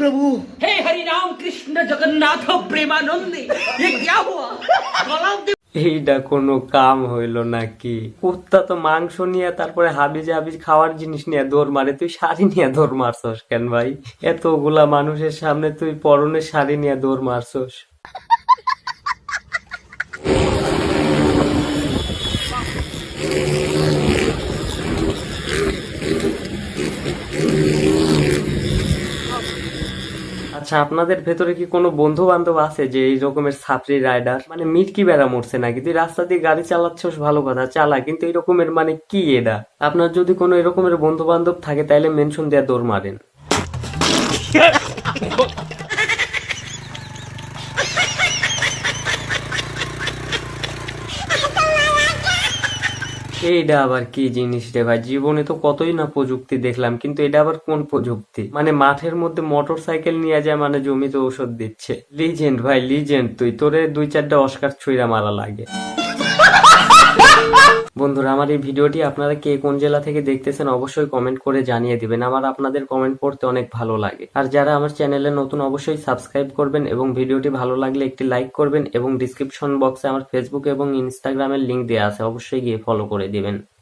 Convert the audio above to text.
प्रभु हे हरि राम कृष्ण जगन्नाथ प्रेमानंदी ये क्या हुआ गला दे- এইটা কোনো কাম হইল নাকি কুত্তা তো মাংস নিয়ে তারপরে হাবিজ হাবিজ খাওয়ার জিনিস নিয়ে দৌড় মারে তুই শাড়ি নিয়ে দৌড় মারছস কেন ভাই এতগুলা মানুষের সামনে তুই পরনের শাড়ি নিয়ে দৌড় মারছস আচ্ছা আপনাদের ভেতরে কি কোনো বন্ধু বান্ধব আছে যে এই রকমের ছাত্রী রাইডার? মানে মিটকি বেড়া মরছে নাকি? তুই রাস্তা দিয়ে গাড়ি চালাচ্ছস, ভালো কথা, চালা, কিন্তু এই রকমের মানে কি এটা? আপনার যদি কোনো এরকমের বন্ধু বান্ধব থাকে তাহলে মেনশন দেওয়া দৌড় মারেন। এইটা আবার কি জিনিস রে ভাই? জীবনে তো কতই না প্রযুক্তি দেখলাম, কিন্তু এটা আবার কোন প্রযুক্তি? মানে মাঠের মধ্যে মোটর সাইকেল নিয়ে যায় মানে জমিতে ওষুধ দিচ্ছে। লিজেন্ড ভাই লিজেন্ড তুই তোরে দুই চারটা অস্কার ছুঁড়া মারা লাগে। বন্ধুরা, আমার এই ভিডিওটি আপনারা কে কোন জেলা থেকে দেখতেছেন অবশ্যই কমেন্ট করে জানিয়ে দিবেন। আমার আপনাদের কমেন্ট পড়তে অনেক ভালো লাগে। আর যারা আমার চ্যানেলে নতুন, অবশ্যই সাবস্ক্রাইব করবেন এবং ভিডিওটি ভালো লাগলে একটি লাইক করবেন এবং ডিসক্রিপশন বক্সে আমার ফেসবুক এবং ইনস্টাগ্রামের লিংক দেওয়া আছে, অবশ্যই গিয়ে ফলো করে দিবেন।